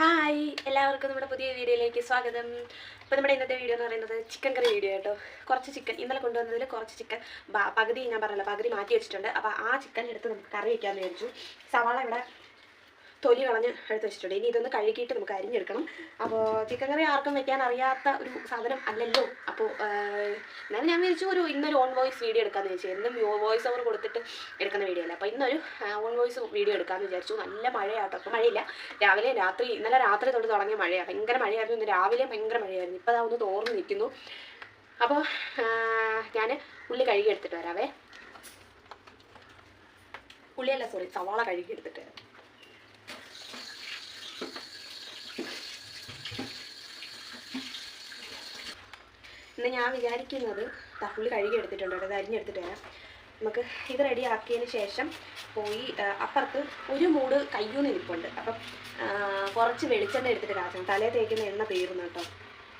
Hi എല്ലാവർക്കും നമ്മുടെ പുതിയ വീഡിയോയിലേക്ക് സ്വാഗതം. അപ്പോൾ നമ്മുടെ ഇന്നത്തെ വീഡിയോ എന്ന് പറയുന്നത് ചിക്കൻ കറി വീഡിയോ കേട്ടോ. കുറച്ച് ചിക്കൻ ഇന്നലെ കൊണ്ടുവന്നതിൽ കുറച്ച് ചിക്കൻ പകുതി ഞാൻ പറഞ്ഞല്ലോ പകുതി മാറ്റി വെച്ചിട്ടുണ്ട്. അപ്പോൾ ആ ചിക്കൻ എടുത്ത് നമുക്ക് കറി വയ്ക്കാമെന്ന് വിചാരിച്ചു. സവാള ഇവിടെ തൊലി കളഞ്ഞ് എടുത്ത് വെച്ചിട്ടുണ്ട്. ഇനി ഇതൊന്ന് കഴുകിയിട്ട് നമുക്ക് അരിഞ്ഞെടുക്കണം. അപ്പോൾ ചിക്കൻ കറി ആർക്കും വെക്കാൻ അറിയാത്ത ഒരു സാധനം അല്ലല്ലോ. അപ്പോൾ എന്നാലും ഞാൻ വിചാരിച്ചു ഒരു ഇന്നൊരു ഓൺ വോയിസ് വീഡിയോ എടുക്കാമെന്ന് വിചാരിച്ചു. എന്നും വോയിസ് ഓവർ കൊടുത്തിട്ട് എടുക്കുന്ന വീഡിയോ അല്ല? അപ്പോൾ ഇന്നൊരു ഓൺ വോയിസ് വീഡിയോ എടുക്കാമെന്ന് വിചാരിച്ചു. നല്ല മഴയാട്ടോ. അപ്പോൾ മഴയില്ല. രാവിലെ രാത്രി ഇന്നലെ രാത്രി തൊട്ട് തുടങ്ങിയ മഴയാണ് ഭയങ്കര മഴയായിരുന്നു. ഇന്ന് രാവിലെ ഭയങ്കര മഴയായിരുന്നു. ഇപ്പോൾ അതാ ഒന്ന് തോർന്ന് നിൽക്കുന്നു. അപ്പോൾ ഞാൻ ഉള്ളി കഴുകി എടുത്തിട്ട് വരാവേ. ഉള്ളിയല്ല സോറി സവാള കഴുകി എടുത്തിട്ട് വരാം. ഇന്ന് ഞാൻ വിചാരിക്കുന്നത് തപ്പുള്ളി കഴുകി എടുത്തിട്ടുണ്ട് കേട്ടോ അരിഞ്ഞെടുത്തിട്ട് വരാം നമുക്ക് ഇത് റെഡി ആക്കിയതിന് ശേഷം പോയി അപ്പുറത്ത് ഒരു മൂട് കയ്യൂന്ന് ഇരിപ്പുണ്ട്. അപ്പം കുറച്ച് വെളിച്ചെണ്ണ എടുത്തിട്ട് കാച്ചണം. തലേ തേക്കുന്ന എണ്ണ തീർന്നു കേട്ടോ.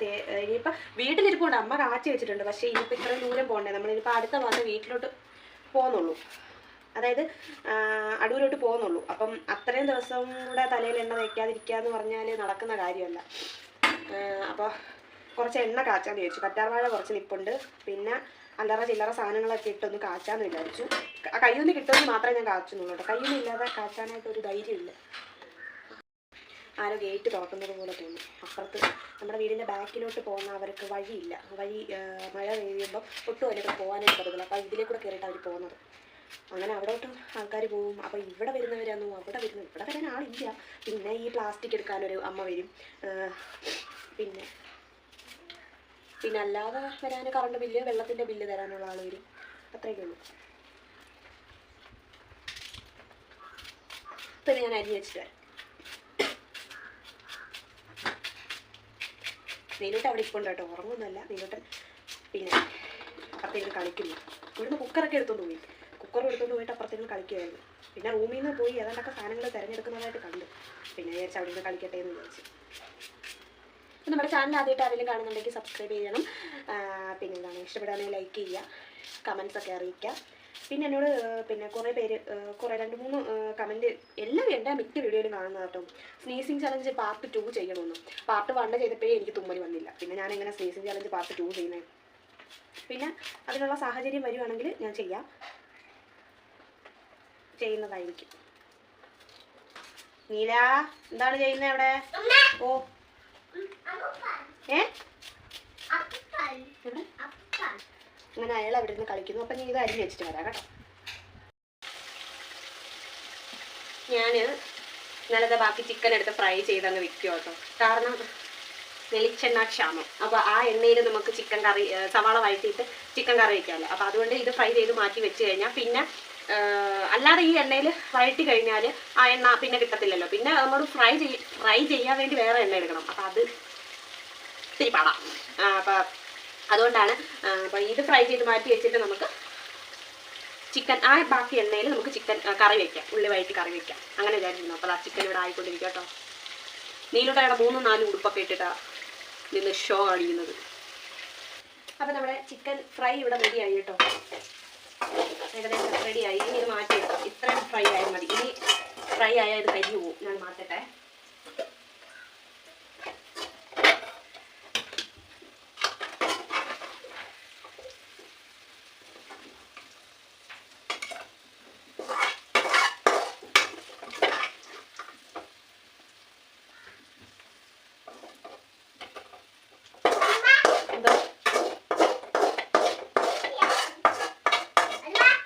തേ ഇനിയിപ്പോൾ വീട്ടിലിരിപ്പുണ്ട്. അമ്മ കാച്ചി വെച്ചിട്ടുണ്ട്. പക്ഷേ ഇനിയിപ്പോൾ ഇത്രയും ദൂരം പോകണ്ടേ നമ്മളിനിപ്പോൾ അടുത്ത മാസം വീട്ടിലോട്ട് പോകുന്നുള്ളൂ അതായത് അടൂരോട്ട് പോകുന്നുള്ളൂ അപ്പം അത്രയും ദിവസം കൂടെ തലയിൽ എണ്ണ തേക്കാതിരിക്കുക എന്ന് പറഞ്ഞാൽ നടക്കുന്ന കാര്യമല്ല. അപ്പോൾ കുറച്ച് എണ്ണ കാച്ചാന്ന് ചോദിച്ചു കറ്റാർവാഴ കുറച്ച് നിപ്പുണ്ട്. പിന്നെ അല്ലറ ചില്ലറ സാധനങ്ങളൊക്കെ ഇട്ടൊന്ന് കാച്ചാന്ന് വിചാരിച്ചു. കയ്യിൽ നിന്ന് കിട്ടുമെന്ന് മാത്രമേ ഞാൻ കാച്ചുന്നുള്ളൂ കേട്ടോ. കയ്യൊന്നും ഇല്ലാതെ കാച്ചാനായിട്ട് ഒരു ധൈര്യമില്ല. ആരോ ഗേറ്റ് തുറക്കുന്നത് പോലെ തോന്നി. അപ്പുറത്ത് നമ്മുടെ വീടിന്റെ ബാക്കിലോട്ട് പോകുന്ന അവർക്ക് വഴിയില്ല. വഴി മഴ പെയ്യുമ്പോൾ ഒട്ടും അതിലേക്ക് പോകാനായിട്ട് പറ്റത്തില്ല. അപ്പോൾ ഇതിലേ കൂടെ കയറിയിട്ട് അവർ പോകുന്നത്. അങ്ങനെ അവിടോട്ടും ആൾക്കാർ പോകും അപ്പോൾ ഇവിടെ വരുന്നവരാന്നു? അവിടെ വരുന്നത് ഇവിടെ വരാൻ ആളില്ല. പിന്നെ ഈ പ്ലാസ്റ്റിക് എടുക്കാനൊരു അമ്മ വരും. പിന്നെ പിന്നെ അല്ലാതെ വരാൻ കറണ്ട് ബില്ല് വെള്ളത്തിന്റെ ബില്ല് തരാനുള്ള ആൾ വരും. അത്രയൊക്കെ ഉള്ളൂ. ഇത് ഞാൻ അരി വെച്ചിട്ട് വരാം. നീലൂട്ടൻ അവിടെ ഇപ്പം കേട്ടോ. ഉറങ്ങുന്നല്ല നീലൂട്ടൻ പിന്നെ അപ്പുറത്തേക്ക് കളിക്കുന്നു. ഇവിടുന്ന് കുക്കറൊക്കെ എടുത്തോണ്ട് പോയി. കുക്കർ എടുത്തോണ്ട് പോയിട്ട് അപ്പുറത്തേക്ക് കളിക്കുമായിരുന്നു പിന്നെ റൂമിൽ നിന്ന് പോയി ഏതാണ്ടൊക്കെ സാധനങ്ങൾ തിരഞ്ഞെടുക്കുന്നതായിട്ട് കണ്ടു. പിന്നെ വിചാരിച്ചു അവിടെ നിന്ന് കളിക്കട്ടെ എന്ന് വിചാരിച്ചു. അപ്പോൾ നമ്മുടെ ചാനൽ ആദ്യമായിട്ട് ആരെങ്കിലും കാണുന്നുണ്ടെങ്കിൽ സബ്സ്ക്രൈബ് ചെയ്യണം. പിന്നെ എന്താണ്? ഇഷ്ടപ്പെടുകയാണെങ്കിൽ ലൈക്ക് ചെയ്യുക കമൻസ് ഒക്കെ അറിയിക്കുക. പിന്നെ എന്നോട് പിന്നെ കുറേ പേര് കുറേ രണ്ട് മൂന്ന് കമന്റ് എല്ലാം എന്റെ മിക്ക വീഡിയോയിലും കാണുന്നത് കേട്ടോ. സ്നീസിങ് ചലഞ്ച് പാർട്ട് ടു ചെയ്യണമെന്ന്. പാർട്ട് വണ്ണ് ചെയ്തപ്പോഴേ എനിക്ക് തുമ്മൽ വന്നില്ല. പിന്നെ ഞാൻ എങ്ങനെ സ്നീസിങ് ചലഞ്ച് പാർട്ട് ടു ചെയ്യുന്നത് പിന്നെ അതിനുള്ള സാഹചര്യം വരുവാണെങ്കിൽ ഞാൻ ചെയ്യാം. ചെയ്യുന്നതായിരിക്കും. നീല എന്താണ് ചെയ്യുന്നത് അവിടെ? ഓ. ഏ? അങ്ങനെ അയാൾ അവിടെ ഇരുന്ന് കളിക്കുന്നു. അപ്പം നീ ഇത് അരിഞ്ഞ് വെച്ചിട്ട് വരാം കേട്ടോ. ഞാൻ ഇന്നലത്തെ ബാക്കി ചിക്കൻ എടുത്ത് ഫ്രൈ ചെയ്തങ്ങ് വെക്കും കേട്ടോ. കാരണം വെളിച്ചെണ്ണ ക്ഷാമം. അപ്പോൾ ആ എണ്ണയിൽ നമുക്ക് ചിക്കൻ കറി സവാള വഴറ്റിയിട്ട് ചിക്കൻ കറി വയ്ക്കാമല്ലോ അപ്പോൾ അതുകൊണ്ട് ഇത് ഫ്രൈ ചെയ്ത് മാറ്റി വെച്ച് കഴിഞ്ഞാൽ പിന്നെ അല്ലാതെ ഈ എണ്ണയിൽ വഴറ്റി കഴിഞ്ഞാൽ ആ എണ്ണ പിന്നെ കിട്ടത്തില്ലല്ലോ. പിന്നെ നമ്മൾ ഫ്രൈ ചെയ്യ ഫ്രൈ ചെയ്യാൻ വേണ്ടി വേറെ എണ്ണ എടുക്കണം. അപ്പോൾ അത് ഇത്തിരി പാടാം അപ്പം അതുകൊണ്ടാണ് അപ്പം ഇത് ഫ്രൈ ചെയ്ത് മാറ്റി വെച്ചിട്ട് നമുക്ക് ചിക്കൻ ആ ബാക്കി എണ്ണയിൽ നമുക്ക് ചിക്കൻ കറി വെക്കാം. ഉള്ളി വഴറ്റി കറി വെക്കാം. അങ്ങനെ വിചാരിച്ചിരുന്നു. അപ്പോൾ ആ ചിക്കൻ ഇവിടെ ആയിക്കൊണ്ടിരിക്കും കേട്ടോ നീലുടയുടെ മൂന്ന് നാല് ഉടുപ്പൊക്കെ ഇട്ടിട്ടാ നിന്ന് ഷോ കാണിക്കുന്നത്. അപ്പം നമ്മുടെ ചിക്കൻ ഫ്രൈ ഇവിടെ റെഡിയായി കേട്ടോ ഏകദേശം റെഡിയായി ഇനി ഇത് മാറ്റി വെക്കാം. ഇത്രയും ഫ്രൈ ആയാൽ മതി. ഇനി ഫ്രൈ ആയാൽ ഇത് കരിഞ്ഞു പോകും. ഞാൻ മാറ്റട്ടെ എന്തോ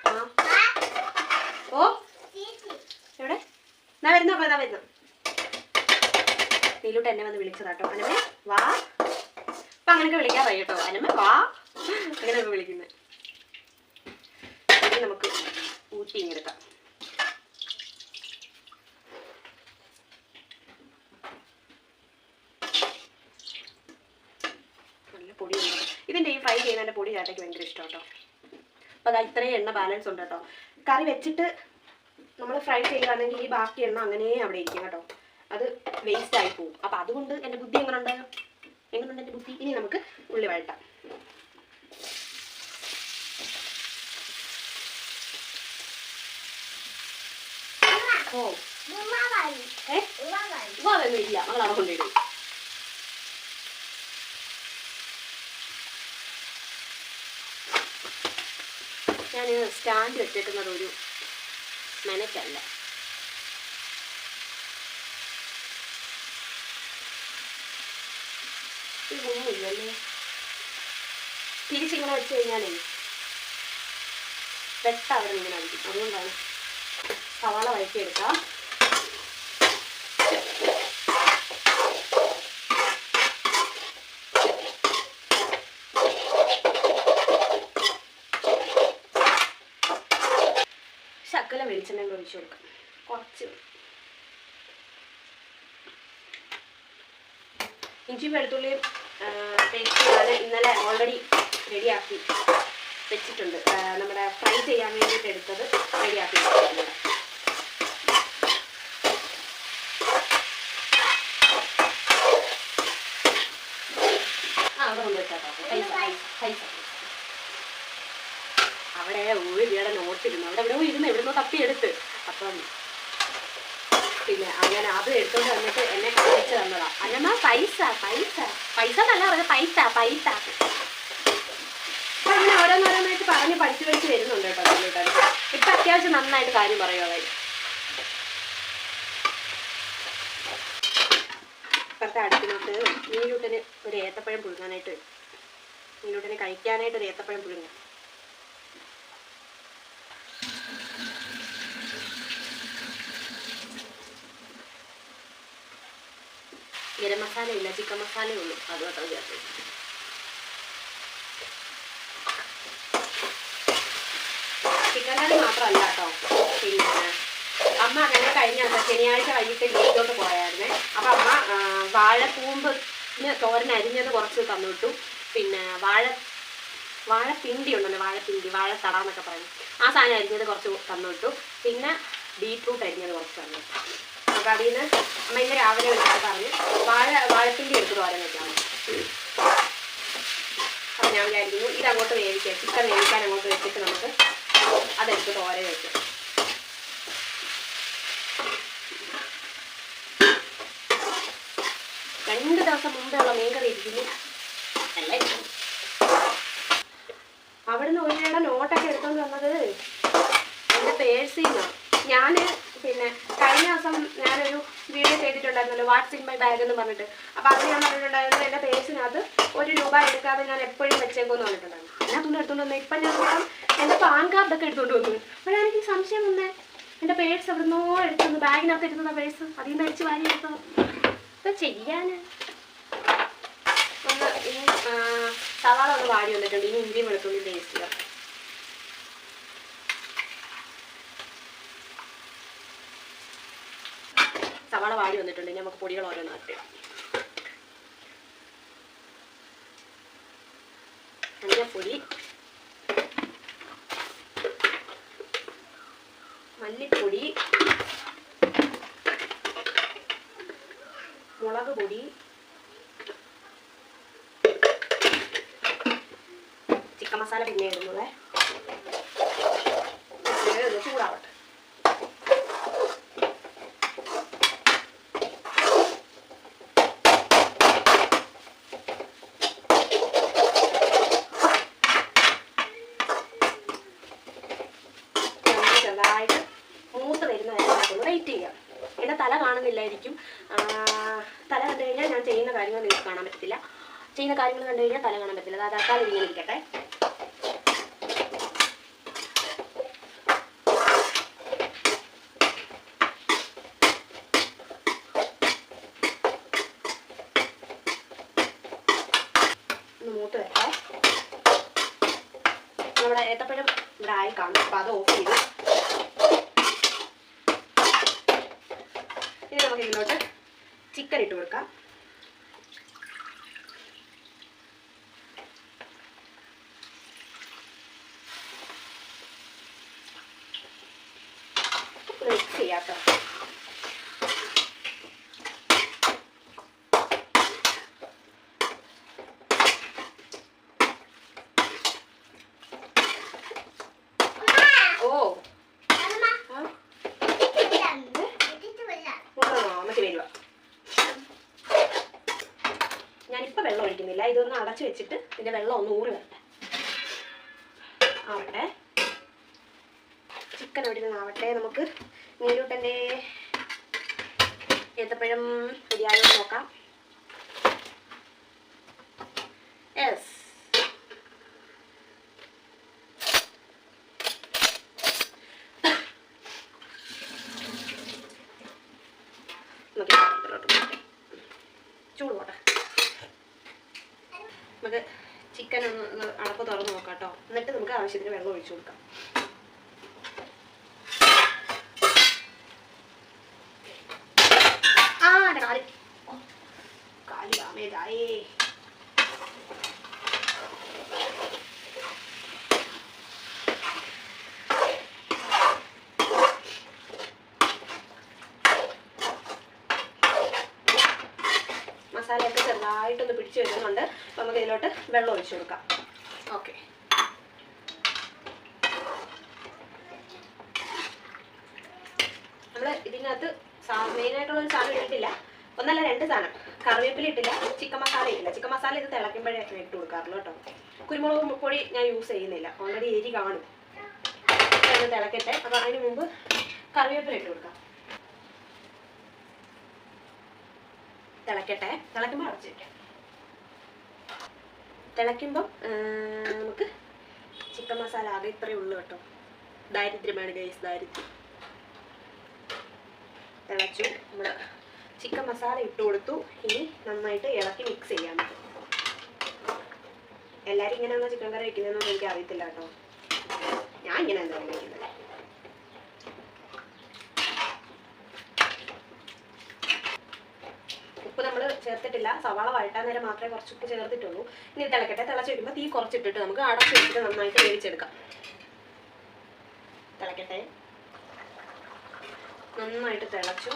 ആ ഓ എവിടെ ഞാൻ വരുന്ന അപ്പൊ വരുന്നു നീലൂട്ട് എന്നെ വന്ന് വിളിച്ചതാട്ടോ അനമ്മ വാ. അപ്പൊ അങ്ങനെയൊക്കെ വിളിക്കാൻ വയ്യട്ടോ അനമ്മ വാ. അങ്ങനെയൊക്കെ വിളിക്കുന്നത് ഇനി നമുക്ക് ഊട്ടി ഇങ്ങെടുക്കാം നല്ല ഈ ഫ്രൈ ചെയ്യുന്നതിന്റെ പൊടി ചേട്ടയ്ക്ക് ഭയങ്കര ഇഷ്ടം കേട്ടോ. അപ്പോൾ അതാ ഇത്രയും എണ്ണ ബാലൻസ് ഉണ്ട് കേട്ടോ. കറി വെച്ചിട്ട് നമ്മൾ ഫ്രൈ ചെയ്യുകയാണെങ്കിൽ ഈ ബാക്കി എണ്ണ അങ്ങനെ അവിടെ ഇരിക്കും കേട്ടോ. അത് വേസ്റ്റ് ആയി പോകും. അപ്പോൾ അതുകൊണ്ട് എന്റെ ബുദ്ധി എങ്ങനെയുണ്ട് എങ്ങനെയുണ്ട് എന്റെ ബുദ്ധി? ഇനി നമുക്ക് ഉള്ളി വഴട്ടാം ഓ. ഏ? ഉവാവൊന്നും ഇല്ല. കൊണ്ടിടും ഞാൻ സ്റ്റാൻഡ് വെച്ചേക്കുന്നത് ഒരു മെനക്കല്ല ഇതൊന്നുമില്ലല്ലേ തിരിച്ചിങ്ങനെ വെച്ച് കഴിഞ്ഞാലേ അടിക്കും. അതുകൊണ്ടാണ് സവാള വഴറ്റിയെടുക്കാം. ശക്കല വെളിച്ചെണ്ണ ഒഴിച്ചു കൊടുക്കാം. കുറച്ച്. ഇഞ്ചി വെളുത്തുള്ളി പേസ്റ്റ് ചെയ്യാതെ ഇന്നലെ ഓൾറെഡി റെഡിയാക്കി വെച്ചിട്ടുണ്ട്. നമ്മുടെ ഫ്രൈ ചെയ്യാൻ വേണ്ടിയിട്ട് എടുത്തത് റെഡിയാക്കി വെച്ചിട്ടുണ്ട്. ആ അവിടെ കൊണ്ടുവച്ചാട്ടോ പൈസ പൈസ രൂപയുടെ നോട്ടിരുന്നു. അവിടെ എവിടെ ഇരുന്ന് എവിടുന്നോ തപ്പിയെടുത്ത്. അപ്പം പിന്നെ അങ്ങനെ അത് എടുത്തോണ്ട് വന്നിട്ട് എന്നെ കാണിച്ചു തന്നതാ. അന്നമ്മ പൈസ പൈസ. പൈസ എന്നല്ല പറഞ്ഞത് പൈസ പൈസ. അങ്ങനെ ഓരോന്നോരോന്നായിട്ട് പറഞ്ഞ് പഠിച്ചു പഠിച്ച് വരുന്നുണ്ട് കേട്ടോ കമ്പ്യൂട്ടർ ഇപ്പൊ അത്യാവശ്യം നന്നായിട്ട് കാര്യം പറയുവാളെ ഇപ്പുറത്തെ അടുത്തിനോട്ട് മീനൂട്ടിന് ഒരു ഏത്തപ്പഴം പുഴുങ്ങാനായിട്ട് മീനൂട്ടിന് കഴിക്കാനായിട്ട് ഒരു ഏത്തപ്പഴം പുഴുങ്ങാൻ ഗരം മസാല ഇല്ല ചിക്കൻ മസാലയേ ഉള്ളൂ അത് മാത്രം ചേർത്ത് ചിക്കൻ കറി മാത്രമല്ല കേട്ടോ പിന്നെ അമ്മ അങ്ങനെ കഴിഞ്ഞ ശനിയാഴ്ച വൈകിട്ട് വീട്ടിലോട്ട് പോയായിരുന്നേ അപ്പം അമ്മ വാഴപ്പൂമ്പിന് തോരൻ അരിഞ്ഞത് കുറച്ച് തന്നിട്ടു പിന്നെ വാഴ വാഴപ്പിണ്ടി ഉണ്ടല്ലോ വാഴപ്പിണ്ടി വാഴത്തട എന്നൊക്കെ പറയും ആ സാധനം അരിഞ്ഞത് കുറച്ച് തന്നിട്ടു പിന്നെ ബീറ്റ്റൂട്ട് അരിഞ്ഞത് കുറച്ച് തന്നു അപ്പം അതിൽ നിന്ന് അമ്മ ഇന്ന് രാവിലെ വിളിച്ചിട്ട് പറഞ്ഞ് വാഴ വാഴപ്പിണ്ടി എടുത്ത് തോരൻ വെക്കാം അപ്പം ഞാൻ വിചാരിക്കുന്നു ഇത് അങ്ങോട്ട് വേവിക്കാം ചിക്കൻ വേവിക്കാൻ അങ്ങോട്ട് വെച്ചിട്ട് നമുക്ക് അതെടുത്ത് തോരൻ വെക്കാം. രണ്ട് ദിവസം മുമ്പേ ഉള്ള മീൻകറി ഇരിക്കുന്നു. അവിടുന്ന് ഒരു നേരം നോട്ടൊക്കെ എടുത്തോണ്ട് വന്നത് എന്റെ പേഴ്സിൽ നിന്നാണ് ഞാൻ പിന്നെ കഴിഞ്ഞ ദിവസം ഞാനൊരു വീഡിയോ ചെയ്തിട്ടുണ്ടായിരുന്നല്ലോ വാട്സ് ഇൻ മൈ ബാഗ് എന്ന് പറഞ്ഞിട്ട്. അപ്പോൾ അത് ഞാൻ പറഞ്ഞിട്ടുണ്ടായിരുന്നു എന്റെ പേഴ്സിനകത്ത് ഒരു രൂപ എടുക്കാതെ ഞാൻ എപ്പോഴും വെച്ചേക്കുമെന്ന് പറഞ്ഞിട്ടുണ്ടായിരുന്നു. ഞാൻ എടുത്തോണ്ട് വന്നു. ഇപ്പം ഞാൻ നോക്കാം എന്റെ പാൻ കാർഡൊക്കെ എടുത്തുകൊണ്ട് വന്നു. അപ്പോൾ എനിക്ക് സംശയം വന്നേ. എന്റെ പേഴ്സ് എവിടുന്നോ എടുത്തു ബാഗിനകത്ത് ഇരുന്ന പേഴ്സ് അതിൽ നിന്ന് അടിച്ച് വാരി എടുത്തോ? ഇത് ചെയ്യാൻ ഒന്ന് ഇനി സവാള ഒന്ന് വാടി വന്നിട്ടുണ്ട്. ഇനി ഇഞ്ചിയും വെളുത്തുള്ളി ടേസ്റ്റ് ചെയ്യാം. സവാള വാടി വന്നിട്ടുണ്ട്. ഇനി നമുക്ക് പൊടികൾ ഓരോന്നായിട്ട് മഞ്ഞപ്പൊടി മല്ലിപ്പൊടി. മുളക് പൊടി. ചിക്കൻ മസാല പിന്നെ ഇടുന്നത്. ചൂടാവട്ടെ നമുക്ക് ചെറുതായിട്ട് മൂത്ത് വരുന്ന വരെ നമുക്കൊന്ന് വെയിറ്റ് ചെയ്യാം എന്റെ തല കാണുന്നില്ലായിരിക്കും ആ, തല കണ്ടു കഴിഞ്ഞാൽ ഞാൻ ചെയ്യുന്ന കാര്യങ്ങൾ നിങ്ങൾക്ക് കാണാൻ പറ്റത്തില്ല ചെയ്യുന്ന കാര്യങ്ങൾ കണ്ടു കഴിഞ്ഞാൽ തല കാണാൻ പറ്റില്ല. അത് തക്കാളി ഇങ്ങനെ ഇരിക്കട്ടെ. മൂത്ത് വരട്ടെ. നമ്മുടെ ഏത്തപ്പഴം ഇവിടെ ആയി കാണും. അപ്പോൾ അത് ഓഫ് ചെയ്തു. ഇനി നമുക്ക് ഇതിലോട്ട് ചിക്കൻ ഇട്ട് കൊടുക്കാം മിക്സ് ചെയ്യാം കേട്ടോ ഓ ആ? ഇപ്പം വെള്ളം ഒഴിക്കുന്നില്ല ഇതൊന്ന് അടച്ചു വെച്ചിട്ട് ഇതിന്റെ വെള്ളം ഒന്ന് ഊറി വരട്ടെ. ആവട്ടെ. ചിക്കൻ അവിടെ നിന്ന് ആവട്ടെ. നമുക്ക് നീരൂട്ടന്റെ ഏത്തപ്പഴം എന്ന് നോക്കാം യെസ് നമുക്ക് ഈ പാത്രത്തിലോട്ട് മാറ്റാം. ചൂട് പോട്ടെ നമുക്ക് ചിക്കൻ ഒന്ന് അടപ്പ് തുറന്ന് നോക്കാം എന്നിട്ട് നമുക്ക് ആവശ്യത്തിന് വെള്ളം ഒഴിച്ചു കൊടുക്കാം. ആ കാലി. മസാലയൊക്കെ ചെറുതായിട്ടൊന്ന് പിടിച്ചു വരുന്നുണ്ട് നമുക്ക് ഇതിലോട്ട് വെള്ളം ഒഴിച്ചു കൊടുക്കാം. ഓക്കെ. നമ്മൾ ഇതിനകത്ത് മെയിനായിട്ടുള്ള ഒരു സാധനം ഇട്ടിട്ടില്ല. ഒന്നല്ല രണ്ട് സാധനം. കറിവേപ്പില ഇട്ടില്ല ചിക്കൻ മസാല ഇട്ടില്ല. ചിക്കൻ മസാല ഇത് തിളയ്ക്കുമ്പോഴേ ഇട്ട് കൊടുക്കാറുള്ളൂ കേട്ടോ. കുരുമുളക് പൊടി ഞാൻ യൂസ് ചെയ്യുന്നില്ല. ഓൾറെഡി എരി കാണും. തിളക്കട്ടെ. അപ്പോൾ അതിന് മുമ്പ് കറിവേപ്പില ഇട്ട് കൊടുക്കാം. തിളക്കട്ടെ. തിളയ്ക്കുമ്പോൾ അടച്ചു വെക്കാം. തിളയ്ക്കുമ്പം നമുക്ക് ചിക്കൻ മസാല ആകെ ഇത്രയേ ഉള്ളൂ കേട്ടോ. ദാരിദ്ര്യമാണ് ഗൈസ് ദാരിദ്ര്യം. തിളച്ചു. നമ്മൾ ചിക്കൻ മസാല ഇട്ട് കൊടുത്തു. ഇനി നന്നായിട്ട് ഇളക്കി മിക്സ് ചെയ്യാം. എല്ലാവരും ഇങ്ങനെയാണോ ചിക്കൻ കറി വെക്കുന്നതെന്നൊന്നും എനിക്ക് അറിയത്തില്ല കേട്ടോ. ഞാൻ ഇങ്ങനെ എന്തായാലും വെക്കുന്നത് ഉപ്പ് നമ്മൾ ചേർത്തിട്ടില്ല. സവാള വഴട്ടാൻ നേരം മാത്രമേ കുറച്ച് ഉപ്പ് ചേർത്തിട്ടുള്ളൂ. ഇനി തിളക്കട്ടെ. തിളച്ച് വരുമ്പോൾ തീ കുറച്ചിട്ടിട്ട് നമുക്ക് അടച്ച് വെച്ചിട്ട് നന്നായിട്ട് വേവിച്ചെടുക്കാം. തിളക്കട്ടെ. നന്നായിട്ട് തിളച്ചു.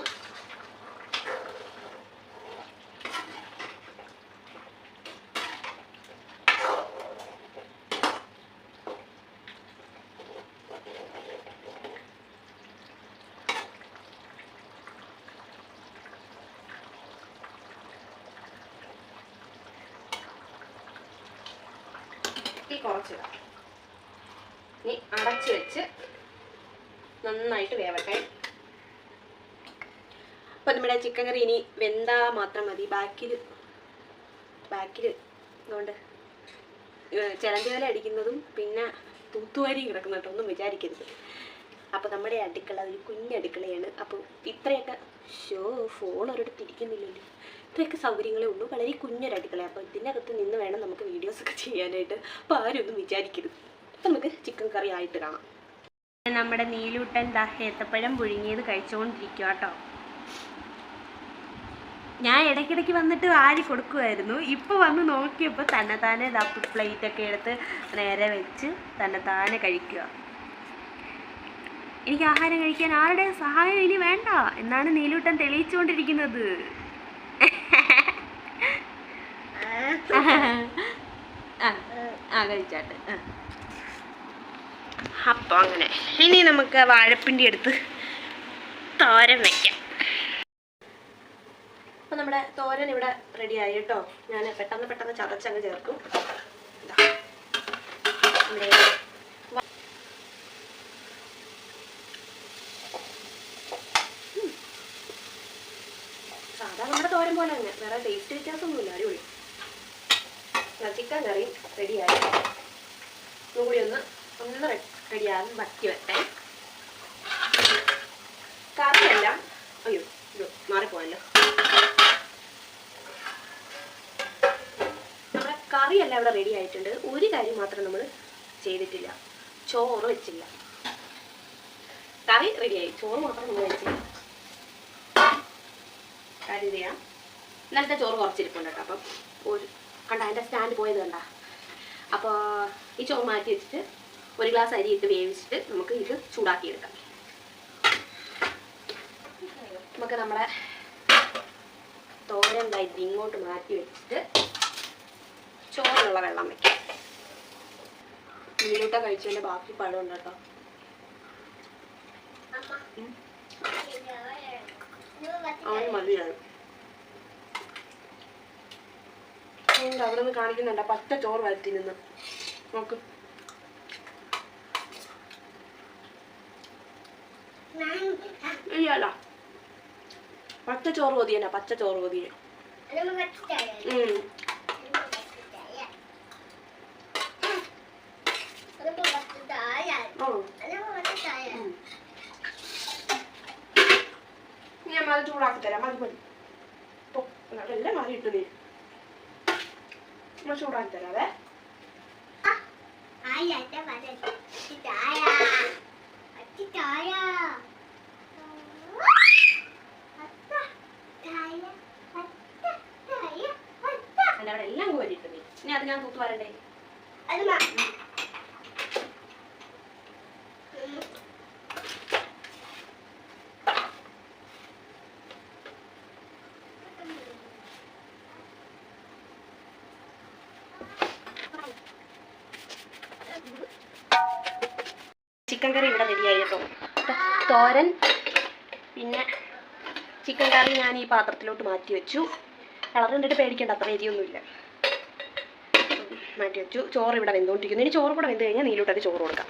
കുറച്ചിടാം. ഇനി അടച്ച് വെച്ച് നന്നായിട്ട് വേവട്ടെ. അപ്പം നമ്മുടെ ചിക്കൻ കറി ഇനി വെന്താ മാത്രം മതി. ബാക്കിൽ ബാക്കിൽ അതുകൊണ്ട് ചിലന്തി വില അടിക്കുന്നതും പിന്നെ തൂത്തുവാരിയും കിടക്കുന്ന കേട്ടോ. ഒന്നും വിചാരിക്കരുത്. അപ്പോൾ നമ്മുടെ അടുക്കള ഒരു കുഞ്ഞടുക്കളയാണ്. അപ്പോൾ ഇത്രയൊക്കെ. ഷോ ഫോൺ ഒരിടത്ത് ഇത്രയൊക്കെ സൗകര്യങ്ങളേ ഉള്ളൂ. വളരെ കുഞ്ഞൊരു അടുക്കള അപ്പോൾ ഇതിനകത്ത് നിന്ന് വേണം നമുക്ക് വീഡിയോസൊക്കെ ചെയ്യാനായിട്ട്. അപ്പോൾ ആരും ഒന്നും വിചാരിക്കരുത്. നമുക്ക് ചിക്കൻ കറി ആയിട്ട് കാണാം. നമ്മുടെ നീലൂട്ടൻ ദാ ഏത്തപ്പഴം പുഴുങ്ങിയത് കഴിച്ചുകൊണ്ടിരിക്കുക കേട്ടോ ഞാൻ ഇടയ്ക്കിടയ്ക്ക് വന്നിട്ട് വാരി കൊടുക്കുമായിരുന്നു ഇപ്പോൾ വന്ന് നോക്കിയപ്പോൾ തന്നെത്താനെ ദാ പ്ലേറ്റ് ഒക്കെ എടുത്ത് നേരെ വെച്ച് തന്നെത്താനെ കഴിക്കുക എനിക്ക് ആഹാരം കഴിക്കാൻ ആരുടെയും സഹായം ഇനി വേണ്ട. എന്നാണ് നീലൂട്ടൻ തെളിയിച്ചുകൊണ്ടിരിക്കുന്നത് ആ അങ്ങനെ. ഇനി നമുക്ക് വാഴപ്പിണ്ടി എടുത്ത് തോരൻ വെക്കാം. അപ്പോൾ നമ്മുടെ തോരൻ ഇവിടെ റെഡി ആയി കേട്ടോ. ഞാൻ പെട്ടെന്ന് പെട്ടെന്ന് ചതച്ചങ്ങ് ചേർക്കും. സാധാ നമ്മുടെ തോരൻ പോലെ തന്നെ. വേറെ ടേസ്റ്റ് വ്യത്യാസമൊന്നുമില്ല. അടിപൊളി. ചിക്കൻ കറി റെഡിയായി ഒന്നുകൂടി ഒന്ന് ഒന്ന് റെഡിയാകും വറ്റി വരട്ടെ കറിയെല്ലാം അയ്യോ ഇത് മാറിപ്പോയല്ലോ. നമ്മുടെ കറിയെല്ലാം ഇവിടെ റെഡി ആയിട്ടുണ്ട്. ഒരു കാര്യം മാത്രം നമ്മൾ ചെയ്തിട്ടില്ല. ചോറ് വെച്ചില്ല. കറി റെഡിയായി ചോറ് മാത്രം നമ്മൾ വെച്ചില്ല. കാര്യം ചെയ്യാം? ഇന്നലത്തെ ചോറ് കുറച്ചിരിപ്പുണ്ട് കേട്ടോ. അപ്പം ഒരു കണ്ട അതിന്റെ സ്റ്റാൻഡ് പോയത് കണ്ട? അപ്പോൾ ഈ ചോറ് മാറ്റി വെച്ചിട്ട് ഒരു ഗ്ലാസ് അരി ഇട്ട് വേവിച്ചിട്ട് നമുക്ക് ഇത് ചൂടാക്കിയെടുക്കാം. നമുക്ക് നമ്മുടെ തോരൻ ഇത് ഇങ്ങോട്ട് മാറ്റി വെച്ചിട്ട് ചോറിനുള്ള വെള്ളം വെക്കാം. മീനൂട്ട കഴിച്ചതിന്റെ ബാക്കി പഴം ഉണ്ട് കേട്ടോ അവൻ മതിയായി. ഉണ്ട് അവിടെ നിന്ന് കാണിക്കുന്നുണ്ട് പച്ച ചോറ് വരത്തി നിന്ന്. നോക്ക്. ഇല്ല പച്ച ചോറ് കൊതിയല്ല പച്ച ചോറ് കൊതിയ. ഞാൻ മതി ചൂടാക്കി തരാം. മതി മതി. എല്ലാം മാറിയിട്ട് നീ. ഞാൻ ചൂടാക്കി തരാവേ എല്ലാം കോരി ഇട്ടു നീ ഇനി അത് ഞാൻ തൂത്ത് വരണ്ടേ? ചിക്കൻ കറി ഇവിടെ റെഡിയായി കേട്ടോ തോരൻ പിന്നെ ചിക്കൻ കറി ഞാൻ ഈ പാത്രത്തിലോട്ട് മാറ്റി വെച്ചു. കളർ കണ്ടിട്ട് പേടിക്കേണ്ട അത്ര എരിയൊന്നുമില്ല. മാറ്റി വെച്ചു. ചോറ് ഇവിടെ വെന്തുകൊണ്ടിരിക്കുന്നു ഇനി ചോറ് കൂടെ വെന്ത് കഴിഞ്ഞാൽ നീലോട്ടൊരു ചോറ് കൊടുക്കാം.